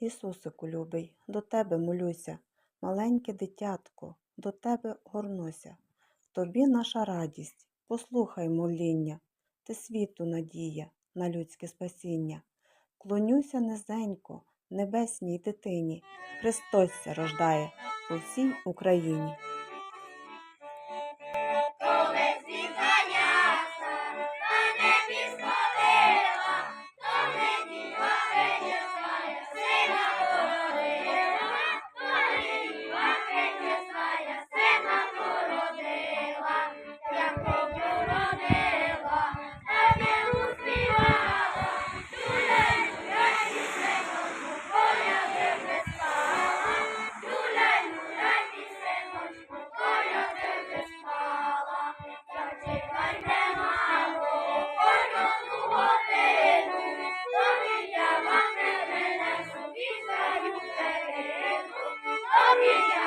Ісусику любий, до тебе молюся, маленьке дитятко, до тебе горнуся. В тобі наша радість, послухай моління, ти світу надія на людське спасіння. Клонюся низенько, небесній дитині, Христосся рождає по всій Україні. Тобі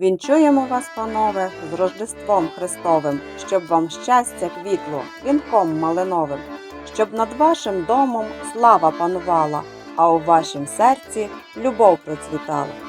Вінчуємо вас, панове, з Рождеством Христовим, щоб вам щастя квітло вінком малиновим, щоб над вашим домом слава панувала, а у вашім серці любов процвітала.